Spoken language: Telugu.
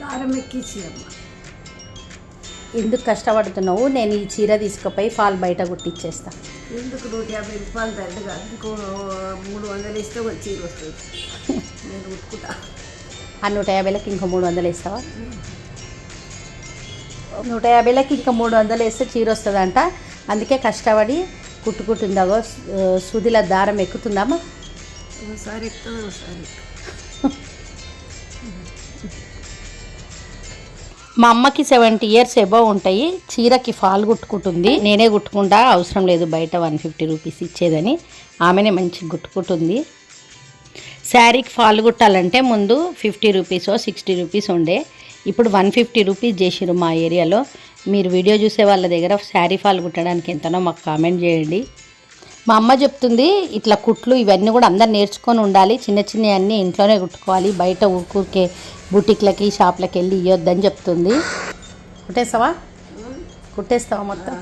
దారం ఎక్కించి అమ్మ ఎందుకు కష్టపడుతున్నావు? నేను ఈ చీర తీసుకుపోయి ఫాల్ బయట కుట్టిచ్చేస్తా. ఎందుకు నూట యాభై రూపాయలు దండగా ఇంకో మూడు వందలు ఇస్తే ఒక చీర వస్తుంది. నేను ఉట్టుకుంటా ఆ నూట యాభైలకి ఇంకో మూడు వందలు వేస్తావా? నూట యాభైలకి ఇంకా మూడు వందలు వేస్తే చీర వస్తుందంట. అందుకే కష్టపడి కుట్టుకుంటుందాగో సూదిల దారం ఎక్కుతుందమ్మా. ఒకసారి ఎక్కుతుంది ఒకసారి మా అమ్మకి సెవెంటీ ఇయర్స్ ఎబో ఉంటాయి. చీరకి ఫాల్ కుట్టుకుంటుంది నేనే కుట్టుకుంటా అవసరం లేదు బయట వన్ ఫిఫ్టీ రూపీస్ ఇచ్చేదని ఆమెనే మంచిగా కుట్టుకుంటుంది శారీకి ఫాల్ కుట్టాలంటే ముందు ఫిఫ్టీ రూపీసో సిక్స్టీ రూపీస్ ఉండే. ఇప్పుడు వన్ ఫిఫ్టీ రూపీస్ చేసిరు మా ఏరియాలో. మీరు వీడియో చూసే వాళ్ళ దగ్గర శారీ ఫాల్ కుట్టడానికి ఎంతనో మాకు కామెంట్ చేయండి. మా అమ్మ చెప్తుంది ఇట్లా కుట్లు ఇవన్నీ కూడా అందరు నేర్చుకొని ఉండాలి. చిన్న చిన్న అన్నీ ఇంట్లోనే కుట్టుకోవాలి. బయట ఊరికే బుటిక్లకి షాప్లకి వెళ్ళి ఇవ్వద్దని చెప్తుంది. కుట్టేస్తావా? కుట్టేస్తావా మొత్తం?